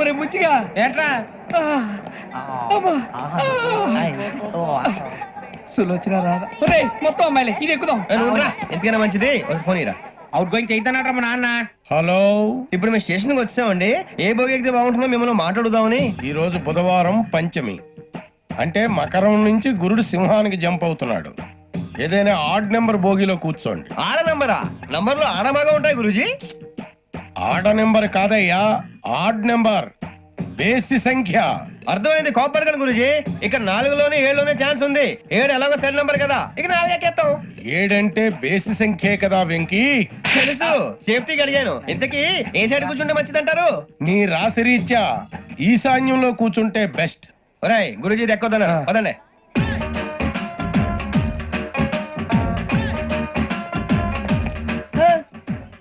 ఒరే బుచ్చిగా ఏంట్రా? సులోచన రాదా ఒరే మొత్తం అమ్మాయిలే ఇది ఎక్కుదాం. ఎందుకైనా మంచిది? ఒక ఫోన్ ఇరా అవుట్ గోయింగ్ చేద్దానట్రా మా నాన్న. హలో. ఇప్పుడు మేము స్టేషన్కి వచ్చామండి. ఏ బోగి ఎక్కితే బాగుంటుందో మిమ్మల్ని మాట్లాడుదామని. ఈరోజు బుధవారం పంచమి. అంటే మకరం నుంచి గురుడు సింహానికి జంప్ అవుతున్నాడు. ఏదైనా ఆడ్ నెంబర్ భోగిలో కూర్చోండి. ఆడ నంబరా? నంబర్లు ఆడ బాగా ఉంటాయి గురూజీ. ఆడ నెంబర్ కాదయ్యా ఆడ్ నెంబర్. బేసి సంఖ్య. అర్థమైంది కాపర్ కానీ గురూజీ? ఇక్కడ నాలుగులోనే ఏడులోనే ఛాన్స్ ఉంది. ఏడు ఎలాగో సెల్ నంబర్ కదా. ఇక నాలుగు ఎక్కేస్తాం ఏడంటే బేసి సంఖ్యే కదా వెంకీ. తెలుసు. సేఫ్టీకి అడిగాను. ఇంతకీ ఏ సైడ్ కూర్చుంటే మంచిది అంటారు నీ రాశి రీత్యా ఈశాన్యంలో కూర్చుంటే బెస్ట్. ఒరాయ్ గురూజీ దెక్కొద్దన్నారు పదండి.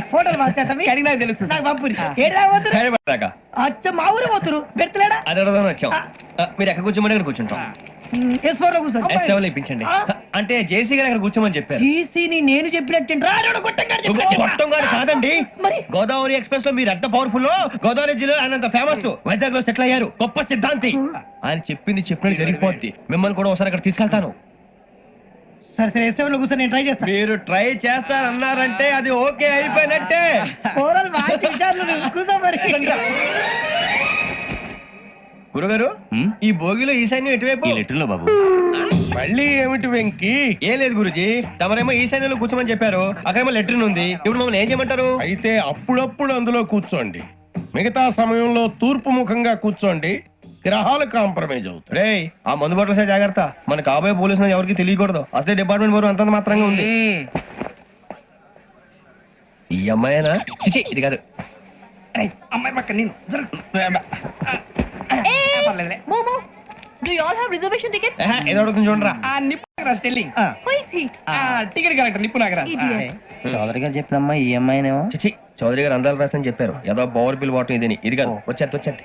ఫోటోలు మార్చేస్తాం అడిగి నాకు తెలుసు. నాకు పంపురి ఏడా పోతురు? హైదరాబాద్ అచ్చ మా ఊరు పోతురు? బెర్తలేడా అది వచ్చాం. ఆ, మీరు ఎక్కడ కూర్చోమని అక్కడ కూర్చుంటాం. ఎస్ ఫోర్లో ఎస్ కూర్చోండి సెవెన్ ఇప్పించండి. అంటే జేసీ గారు అక్కడ కూర్చోమని చెప్పారు. టీసీని నేను చెప్పినట్టు రాడు గొట్టం గారు కాదండి. మరి? గోదావరి ఎక్స్ప్రెస్లో మీరు ఎంత పవర్ఫుల్ గోదావరి జిల్లా ఆయన అంత ఫేమస్ వైజాగ్లో సెటిల్ అయ్యారు. గొప్ప సిద్ధాంతి. ఆయన చెప్పింది చెప్పినట్టు జరిగిపోద్ది. మిమ్మల్ని కూడా ఒకసారి అక్కడ తీసుకెళ్తాను. సరే లో కూర్చొని నేను ట్రై చేస్తాను మీరు ట్రై చేస్తారన్నారంటే అది ఓకే అయిపోయినట్టే. ఓవరాల్ బాగా చూశారు కూర్చో మరి. గురుగారు ఈ భోగిలో ఈశాన్యం ఎటువైపు? లెటర్లో బాబు. మళ్ళీ ఏమిటి వెంకీ? ఏం లేదు గురుజీ. తమరేమో ఈశాన్యంలో కూర్చోమని చెప్పారు. అక్కడేమో లెటర్ ఉంది. ఇప్పుడు మమ్మల్ని ఏం చేయమంటారు? అయితే అప్పుడప్పుడు అందులో కూర్చోండి. మిగతా సమయంలో తూర్పు ముఖంగా కూర్చోండి. గ్రహాలు కాంప్రమైజ్ అవుతాయి. రే ఆ మందు బట్టలసే జాగ్రత్త. మన కాబోయే పోలీసులు ఎవరికి తెలియకూడదు. అసలే డిపార్ట్మెంట్ బోరు అంతంత మాత్రంగా ఉంది. ఈ అమ్మాయినా? చిచి ఇది కాదు. అమ్మాయి పక్క నేను. Momo, do you all have reservation tickets? ఏహే, ఏదో అడుగుతుంది చూడరా. ఆ నిప్పు Nagaraj telling Who is he? ఆ టికెట్ కలెక్టర్ నిప్పు నాగరాజ్. Idiots. చౌదరి గారు చెప్పినమ్మా ఈ అమ్మాయినేమో? చిచి చౌదరి గారు అందాలు రాసని చెప్పారు. ఏదో పవర్ బిల్ వాటం ఇదని. ఇది కాదు వచ్చేది వచ్చేది.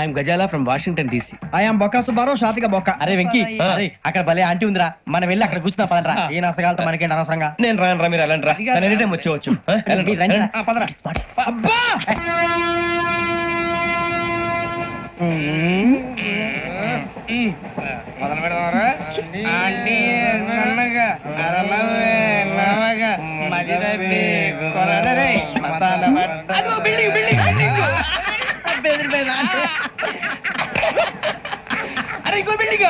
I'm Gazala from Washington DC. I am Bokka Subbarao షాతిక బొక్క. అరే వెంకీ అరే అక్కడ భలే ఆంటీ ఉందిరా. మనం వెళ్ళి అక్కడ కూర్చున్నా పదరా ఏ నసగాలతో మనకేంటి అనవసరంగా? నేను రాను రా మీరు వెళ్ళండి రా. తను ఎనీ టైం వచ్చేవచ్చు. ఆంటీ సన్నగా అరలవే నవగా మదిరపి కొరడరే. అరే ఇంకో బిల్డింగ్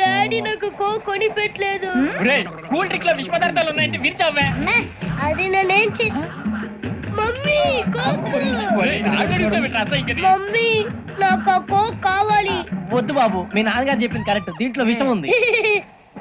డాడీ నాకు కో కొని పెట్టలేదు కూల్ డ్రింక్లో విష పదార్థాలు ఉన్నాయంటే విరిచావే. అది నేనేం చే మమ్మీ కోక్. మమ్మీ నాకు కోక్ కావాలి. వద్దు బాబు మీ నాన్నగారు చెప్పింది కరెక్ట్ దీంట్లో విషయం ఉంది.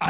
ఆ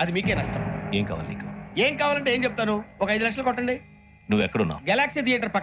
అది మీకే నష్టం. ఏం కావాలి నీకు? ఏం కావాలంటే ఏం చెప్తాను? ఒక ఐదు లక్షలు కొట్టండి. నువ్వు ఎక్కడున్నావు? గెలాక్సీ థియేటర్ పక్కన